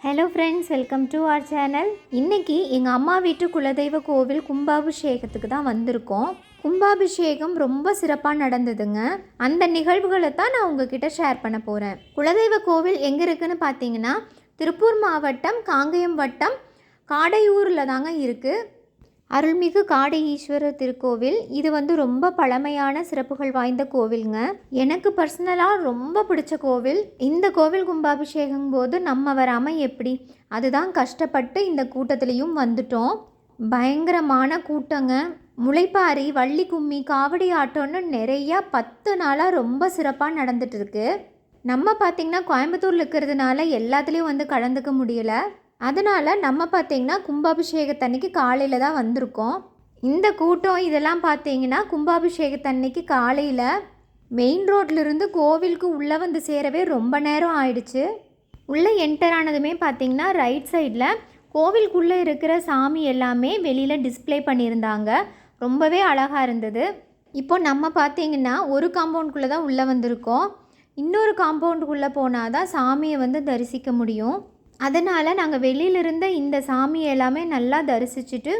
Hello friends welcome to our channel இன்றைக்கி எங்கள் அம்மா வீட்டு குலதெய்வ கோவில் கும்பாபிஷேகத்துக்கு தான் வந்திருக்கோம். கும்பாபிஷேகம் ரொம்ப சிறப்பாக நடந்ததுங்க. அந்த நிகழ்வுகளை தான் நான் உங்ககிட்ட ஷேர் பண்ண போகிறேன் குலதெய்வ கோவில் எங்கே இருக்குன்னு பார்த்தீங்கன்னா திருப்பூர் மாவட்டம் காங்கயம் வட்டம் காடையூரில் தாங்க இருக்குது அருள்மிகு காடை ஈஸ்வரர் திருக்கோவில் இது வந்து ரொம்ப பழமையான சிறப்புகள் வாய்ந்த கோவிலுங்க. எனக்கு பர்சனலாக ரொம்ப பிடிச்ச கோவில். இந்த கோவில் கும்பாபிஷேகம் போது நம்ம வராமல் எப்படி? அதுதான் கஷ்டப்பட்டு இந்த கூட்டத்துலேயும் வந்துட்டோம். பயங்கரமான கூட்டங்க. முளைப்பாரி வள்ளி கும்மி காவடி ஆட்டம்னு நிறையா பத்து நாளாக ரொம்ப சிறப்பாக நடந்துட்டு இருக்கு. நம்ம பார்த்திங்கன்னா கோயம்புத்தூரில் இருக்கிறதுனால எல்லாத்துலேயும் வந்து கலந்துக்க முடியலை. அதனால் நம்ம பார்த்திங்கன்னா கும்பாபிஷேகத்தன்னைக்கு காலையில் தான் வந்திருக்கோம். இந்த கூட்டம் இதெல்லாம் பார்த்தீங்கன்னா கும்பாபிஷேகத்தன்னைக்கு காலையில் மெயின் ரோட்லேருந்து கோவிலுக்கு உள்ளே வந்து சேரவே ரொம்ப நேரம் ஆயிடுச்சு. உள்ளே என்டர் ஆனதுமே பார்த்திங்கன்னா ரைட் சைடில் கோவிலுக்குள்ளே இருக்கிற சாமி எல்லாமே வெளியில் டிஸ்ப்ளே பண்ணியிருந்தாங்க. ரொம்பவே அழகாக இருந்தது. இப்போ நம்ம பார்த்தீங்கன்னா ஒரு காம்பவுண்டுக்குள்ளே தான் உள்ளே வந்திருக்கோம். இன்னொரு காம்பவுண்டுக்குள்ளே போனால் தான் சாமியை வந்து தரிசிக்க முடியும். அதனால் நாங்கள் வெளியிலிருந்த இந்த சாமி எல்லாமே நல்லா தரிசிச்சுட்டு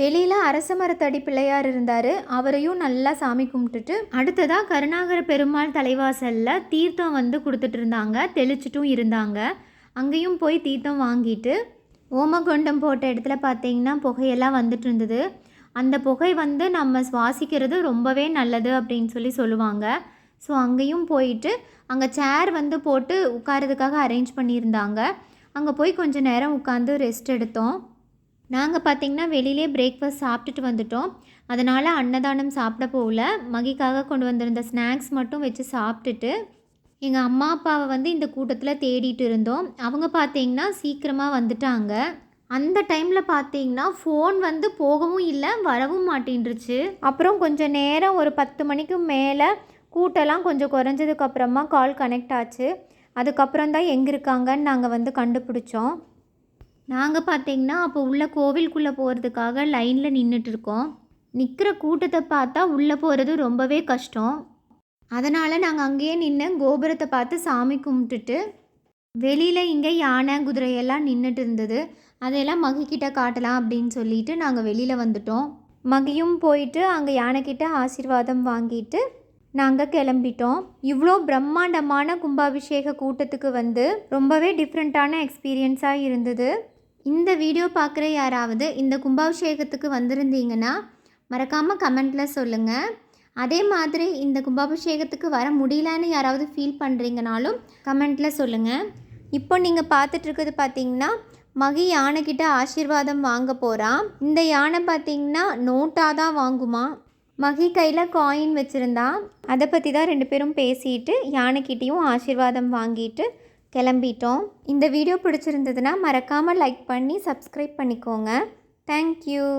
வெளியில் அரச மரத்தடி பிள்ளையார் இருந்தார். அவரையும் நல்லா சாமி கும்பிட்டுட்டு அடுத்ததாக கருணாகர பெருமாள் தலைவாசலில் தீர்த்தம் வந்து கொடுத்துட்டு இருந்தாங்க தெளிச்சிட்டும் இருந்தாங்க. அங்கேயும் போய் தீர்த்தம் வாங்கிட்டு ஓமகுண்டம் போட்ட இடத்துல பார்த்தீங்கன்னா புகையெல்லாம் வந்துட்டு இருந்தது அந்த புகை வந்து நம்ம சுவாசிக்கிறது ரொம்பவே நல்லது அப்படின்னு சொல்லி சொல்லுவாங்க. ஸோ அங்கேயும் போயிட்டு அங்கே சேர் வந்து போட்டு உட்காரதுக்காக அரேஞ்ச் பண்ணியிருந்தாங்க. அங்கே போய் கொஞ்ச நேரம் உட்காந்து ரெஸ்ட் எடுத்தோம். நாங்கள் பார்த்திங்கன்னா வெளியிலே பிரேக்ஃபாஸ்ட் சாப்பிட்டுட்டு வந்துட்டோம். அதனால் அன்னதானம் சாப்பிட போகல. மகிக்காக கொண்டு வந்திருந்த ஸ்நாக்ஸ் மட்டும் வச்சு சாப்பிட்டுட்டு எங்கள் அம்மா அப்பாவை வந்து இந்த கூட்டத்தில் தேடிட்டு இருந்தோம். அவங்க பார்த்தீங்கன்னா சீக்கிரமாக வந்துட்டாங்க. அந்த டைமில் பார்த்தீங்கன்னா ஃபோன் வந்து போகவும் இல்லை வரவும் மாட்டேன்ருச்சு அப்புறம் கொஞ்சம் நேரம் ஒரு பத்து மணிக்கு மேலே கூட்டெல்லாம் கொஞ்சம் குறைஞ்சதுக்கப்புறமா கால் கனெக்ட் ஆச்சு. அதுக்கப்புறம் தான் எங்கே இருக்காங்கன்னு நாங்கள் வந்து கண்டுபிடிச்சோம். நாங்கள் பார்த்தீங்கன்னா அப்போ உள்ள கோவிலுக்குள்ளே போகிறதுக்காக லைனில் நின்றுட்டு இருக்கோம் நிற்கிற கூட்டத்தை பார்த்தா உள்ளே போகிறது ரொம்பவே கஷ்டம். அதனால் நாங்கள் அங்கேயே நின்று கோபுரத்தை பார்த்து சாமி கும்பிட்டுட்டு வெளியில் இங்கே யானை குதிரையெல்லாம் நின்றுட்டு இருந்தது. அதையெல்லாம் மகிக்கிட்ட காட்டலாம் அப்படின்னு சொல்லிட்டு நாங்கள் வெளியில் வந்துட்டோம். மகியும் போயிட்டு அங்கே யானைக்கிட்ட ஆசீர்வாதம் வாங்கிட்டு நாங்கள் கிளம்பிட்டோம். இவ்வளோ பிரம்மாண்டமான கும்பாபிஷேக கூட்டத்துக்கு வந்து ரொம்பவே டிஃப்ரெண்ட்டான எக்ஸ்பீரியன்ஸாக இருந்தது. இந்த வீடியோ பார்க்குற யாராவது இந்த கும்பாபிஷேகத்துக்கு வந்திருந்தீங்கன்னா மறக்காமல் கமெண்ட்டில் சொல்லுங்கள் அதே மாதிரி இந்த கும்பாபிஷேகத்துக்கு வர முடியலன்னு யாராவது ஃபீல் பண்ணுறீங்கனாலும் கமெண்ட்டில் சொல்லுங்கள் இப்போ நீங்கள் பார்த்துட்ருக்குது பார்த்தீங்கன்னா மகி யானைக்கிட்ட ஆசீர்வாதம் வாங்க போகிறான் இந்த யானை பார்த்தீங்கன்னா நோட்டாக தான் வாங்குமா? மகி கையில் காயின் வச்சுருந்தா அதை பற்றி தான் ரெண்டு பேரும் பேசிட்டு யானைக்கிட்டேயும் ஆசீர்வாதம் வாங்கிட்டு கிளம்பிட்டோம். இந்த வீடியோ பிடிச்சிருந்ததுன்னா மறக்காமல் லைக் பண்ணி சப்ஸ்கிரைப் பண்ணிக்கோங்க. தேங்க்யூ